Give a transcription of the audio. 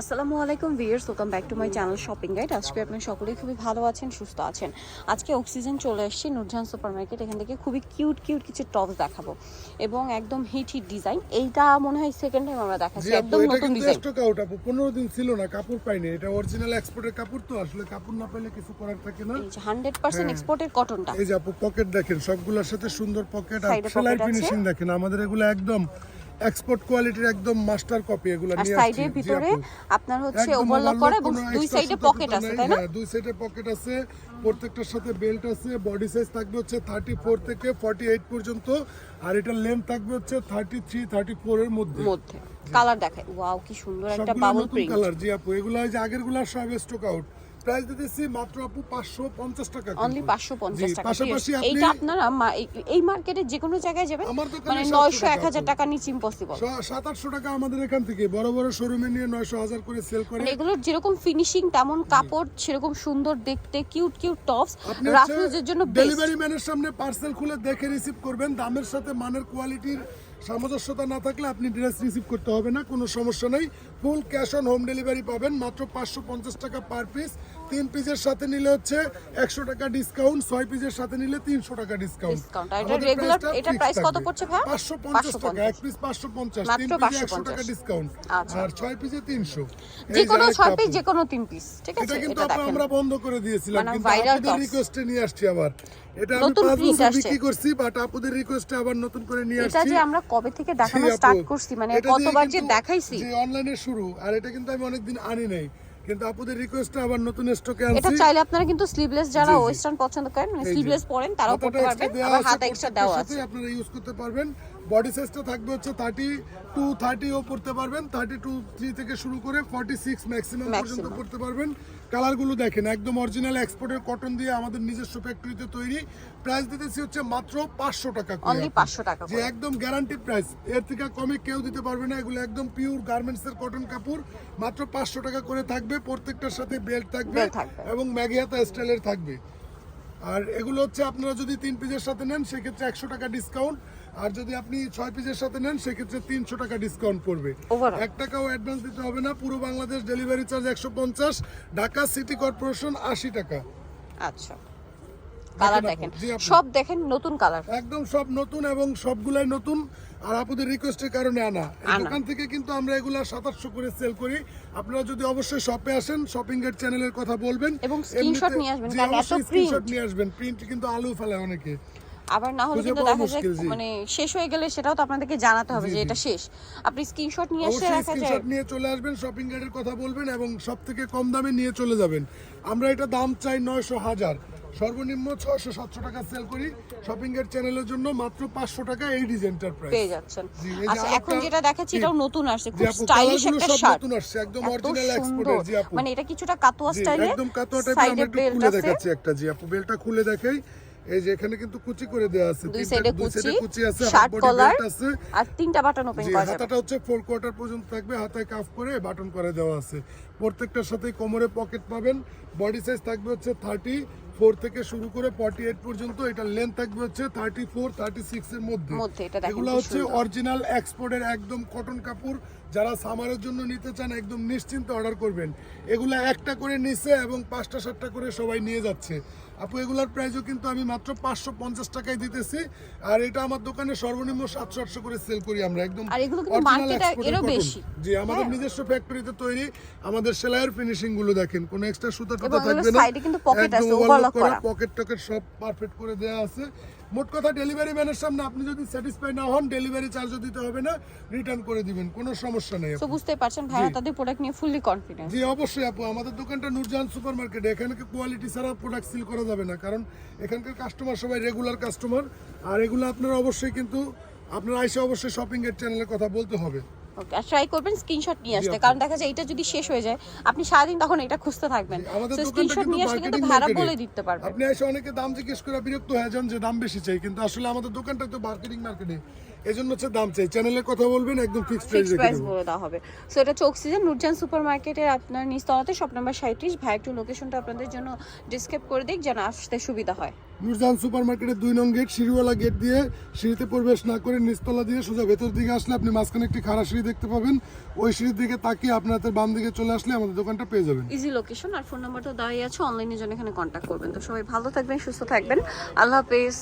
আসসালামু আলাইকুম viewers welcome back to my channel shopping guide আজকে আপনার সকলেই খুবই ভালো আছেন সুস্থ আছেন। আজকে অক্সিজেন চলে এসেছি নুরজাহান সুপার মার্কেট এখান থেকে খুবই কিউট কিউট কিছু টপস দেখাবো। এবং একদম হিট হিট ডিজাইন এইটা মনে হয় সেকেন্ড টাইম আমরা দেখাচ্ছি একদম নতুন ডিজাইন স্টক আউট আপু পনেরো দিন ছিল না কাপড় পাইনি। এটা অরিজিনাল এক্সপোর্টের কাপড় তো আসলে কাপড় না পেলে কিছু করার থাকে না। এই যে হান্ড্রেড পার্সেন্ট হ্যাঁ। এক্সপোর্টের কটনটা এই যে আপু পকেট দেখেন সবগুলোর সাথে সুন্দর পকেট আর সেলাই ফিনিশিং দেখেন আমাদের এগুলো একদম এক্সপোর্ট কোয়ালিটির একদম মাস্টার কপি এগুলো নিয়ে আসছি সাইডের ভিতরে আপনার হচ্ছে ওভারলক করা এবং দুই সাইডে পকেট আছে তাই না? হ্যাঁ, দুই সাইডে পকেট আছে প্রত্যেকটার সাথে বেল্ট আছে বডি সাইজ থাকবে হচ্ছে থার্টি ফোর থেকে ফর্টি এইট পর্যন্ত আর এটা লেন্থ থাকবে হচ্ছে থার্টি থ্রি থার্টি ফোর এর মধ্যে। মধ্যে। কালার দেখায় ওয়াও কি সুন্দর একটা বাবল প্রিন্ট কালার জি আপু এগুলো যে আগেরগুলা সব স্টক আউট প্রাইস দিতেছি মাত্র আপু পাঁচশো পঞ্চাশ টাকা অনলি কিন্তু। পাঁচশো পঞ্চাশ জি, টাকা পাশাপাশি আপনি এইটা আপনারা এই- মার্কেটে যে কোনো জায়গায় যাবেন মানে 700 নয়শো এক টাকা হাজার টাকা নিচে ইম্পসিবল স- সাত আটশো টাকা আমাদের এখান থেকে। বড় বড় শোরুমে নিয়ে নয়শো হাজার করে সেল করে। মানে এগুলোর যেরকম ফিনিশিং তেমন কাপড় সেরকম সুন্দর দেখতে কিউট কিউট টপস রাফিউজের জন্য ডেলিভারি ম্যানের সামনে পার্সেল খুলে দেখে রিসিভ করবেন। দামের সাথে মানের কোয়ালিটির সামঞ্জস্যতা না থাকলে আপনি ড্রেস রিসিভ করতে হবে না কোনো সমস্যা নেই। Full cash on home delivery পাবেন মাত্র পাঁচশো পঞ্চাশ টাকা পার পিস তিন পিসের সাথে নিলে হচ্ছে একশো টাকা ডিসকাউন্ট ছয় পিসের সাথে নিলে তিনশো টাকা ডিসকাউন্ট? পাঁচশো পঞ্চাশ টাকা এক পিস পাঁচশো পঞ্চাশ তিন পিসে একশো টাকা ডিসকাউন্ট আচ্ছা। আর ছয় পিসে তিনশো। যে কোনো ছয় পিস যে কোনো তিন পিস ঠিক আছে? এটা কিন্তু আমরা বন্ধ করে দিয়েছিলাম মানে কিন্তু রিকোয়েস্টে নিয়ে আসছি আবার। এটা আমি নতুন পাঁচ বছর বিক্রি করছি বাট আপুদের রিকোয়েস্টে আবার নতুন করে নিয়ে এটা যে আমরা কবে থেকে দেখানো স্টার্ট করছি মানে কতবার যে দেখাইছি। যে অনলাইনে শুরু আর এটা কিন্তু আমি অনেকদিন আনি নাই। কিন্তু আপুদের রিকোয়েস্টে আবার নতুন স্টকে এটা চাইলে আপনারা কিন্তু স্লিভলেস যারা। ওয়েস্টার্ন পছন্দ করেন মানে স্লিভলেস পরেন তারাও পড়তে পারবেন। আবার আছে, এক্সট্রা দেওয়া আছে। আপনারা ইউজ করতে পারবেন। বডি সাইজটা থাকবে হচ্ছে থার্টি টু থার্টিও পড়তে পারবেন। থার্টি টু থ্রি থেকে শুরু করে ফর্টি সিক্স ম্যাক্সিমাম পর্যন্ত। পড়তে পারবেন। কালারগুলো দেখেন একদম অরিজিনাল এক্সপোর্টের কটন দিয়ে আমাদের নিজস্ব ফ্যাক্টরিতে তৈরি। প্রাইস দিতেছি হচ্ছে মাত্র পাঁচশো টাকা টাকা যে একদম গ্যারান্টি প্রাইস এর থেকে কমে কেউ দিতে পারবে না এগুলো একদম পিওর গার্মেন্টস এর কটন কাপড়। মাত্র পাঁচশো টাকা করে থাকবে প্রত্যেকটার সাথে বেল্ট থাকবে থাকবে। এবং ম্যাগিয়াতা স্টাইলের থাকবে। আর এগুলো হচ্ছে আপনারা যদি তিন পিসের সাথে নেন সেক্ষেত্রে একশো টাকা ডিসকাউন্ট আর যদি আপনি ছয় পিসের সাথে নেন সেক্ষেত্রে তিনশো টাকা ডিসকাউন্ট পড়বে। এক টাকাও অ্যাডভান্স দিতে হবে না পুরো বাংলাদেশ ডেলিভারি চার্জ একশো পঞ্চাশ ঢাকা সিটি কর্পোরেশন আশি টাকা। আচ্ছা। কালার দেখেন। সব দেখেন নতুন কালার। একদম সব নতুন এবং সবগুলাই নতুন। আর আপুদের রিকোয়েস্টের কারণে আনা। দোকান থেকে কিন্তু আমরা এগুলা সাতাশশো করে সেল করি। আপনারা যদি অবশ্যই শপে আসেন শপিং গেট চ্যানেলের কথা বলবেন এবং এমনিতে- নিয়ে আসবেন, কারণ এত screenshot নিয়ে আসবেন। প্রিন্ট কিন্তু আলু ফেলে অনেকে। আবার না হলে কিন্তু দেখা যায় মানে শেষ হয়ে গেলে সেটাও তো আপনাদেরকে জানাতে হবে যে এটা শেষ। আপনি স্ক্রিনশট নিয়ে এসে রাখা যায়। স্ক্রিনশট নিয়ে চলে আসবেন শপিং গাইডের কথা বলবেন এবং সব থেকে কম দামে নিয়ে চলে যাবেন। আমরা এটা দাম চাই নয়শো হাজার। সর্বনিম্ন ছয়শো সাতশো টাকা সেল করি শপিং এর চ্যানেলের জন্য মাত্র পাঁচশো টাকা এই ডিজাইনটার প্রাইস পেয়ে যাচ্ছেন। আচ্ছা এখন যেটা দেখাচ্ছি এটাও নতুন আসছে। খুব স্টাইলিশ একটা শার্ট নতুন আসছে, একদম original জি আপু। মানে এটা কিছুটা কাতুয়া স্টাইলে একদম কাতোয়া টাইপের আমরা একটু খুলে দেখাচ্ছি একটা। জি আপু বেলটা খুলে দেখাই। এই যে এখানে কিন্তু কুচি করে দেওয়া আছে। দুই সাইডে কুচি কুচি আছে শার্ট কলার আছে। আর তিনটা বাটন ওপেন করা যাবে। হাতাটা হচ্ছে ফোর কোয়ার্টার পর্যন্ত থাকবে হাতায় কাফ করে বাটন করে দেওয়া আছে। প্রত্যেকটার সাথে কোমরে পকেট পাবেন। বডি সাইজ থাকবে হচ্ছে থার্টি ফোর থেকে শুরু করে ফর্টি এইট পর্যন্ত এটা লেন্থ থাকবে হচ্ছে থার্টি ফোর থার্টি সিক্স এর মধ্যে। এগুলো হচ্ছে। অরিজিনাল এক্সপোর্টের একদম কটন কাপড়। যারা সামারের জন্য নিতে চান একদম নিশ্চিন্তে অর্ডার করবেন। এগুলো একটা করে নিছে এবং পাঁচটা সাতটা করে সবাই নিয়ে যাচ্ছে। আপু এগুলার প্রাইসও কিন্তু আমি মাত্র পাঁচশো পঞ্চাশ টাকায় দিতেছি। আর এটা আমার দোকানে সর্বনিম্ন সাতশো আটশো করে সেল করি আমরা একদম। জি আমাদের হ্যাঁ। নিজস্ব ফ্যাক্টরিতে তৈরি আমাদের সেলাইয়ের ফিনিশিংগুলো দেখেন কোনো এক্সট্রা সুতা টুতা থাকবে না। একদম করা। পকেট টকেট সব পারফেক্ট করে দেওয়া আছে। মোট কথা ডেলিভারি ম্যানের সামনে আপনি যদি স্যাটিসফাই না হন ডেলিভারি চার্জও দিতে হবে না রিটার্ন করে দিবেন কোনো সমস্যা নেই তো বুঝতে পারছেন ভাইয়া তাদের প্রোডাক্ট নিয়ে ফুললি কনফিডেন্স জি অবশ্যই আপু আমাদের দোকানটা নূরজাহান সুপার মার্কেট এখানে কোয়ালিটি ছাড়া প্রোডাক্ট সিল করা যাবে না। কারণ এখানকার কাস্টমার সবাই রেগুলার কাস্টমার আর এগুলো আপনারা অবশ্যই কিন্তু, আপনারা এসে অবশ্যই শপিংয়ের চ্যানেলের কথা বলতে হবে। ওকে আর ট্রাই করবেন স্ক্রিনশট নিয়ে আসতে। কারণ দেখা যায় এটা যদি শেষ হয়ে যায় আপনি সারাদিন তখন এটা খুঁজতে থাকবেন। তো স্ক্রিনশট নিয়ে আসলে কিন্তু ভাড়া বলে দিতে পারবেন। আপনি এসে অনেকে দাম জিজ্ঞেস করে বিরক্ত হয়ে যান যে দাম বেশি চাই কিন্তু আসলে আমাদের দোকানটা তো মার্কেটিং মার্কেটে এজন্য হচ্ছে দাম চাই। চ্যানেলে কথা বলবেন একদম ফিক্সড প্রাইস প্রাইস বলে দেওয়া হবে। সো এটা হচ্ছে অক্সিজেন নুরজান সুপার মার্কেটের আপনার নিচতলাতে শপ নাম্বার সাঁত্রিশ ভাই একটু লোকেশনটা আপনাদের জন্য ডিসক্রাইব করে দিক যেন আসতে সুবিধা হয়। নুরজাহান সুপার মার্কেটের দুই নং গেট সিঁড়িওয়ালা গেট দিয়ে সিঁড়িতে প্রবেশ না করে নিচতলা দিয়ে সোজা ভেতর দিকে আসলে আপনি মাঝখানে একটি খাড়া সিঁড়ি দেখতে পাবেন। ওই সিঁড়ির দিকে তাকিয়ে আপনাদের বাম দিকে চলে আসলে আমাদের দোকানটা পেয়ে যাবেন। ইজি লোকেশন আর ফোন নাম্বারটা দেওয়াই আছে অনলাইনে জন্য এখানে কন্ট্যাক্ট করবেন। তো সবাই ভালো থাকবেন, সুস্থ থাকবেন। আল্লাহ হাফেজ।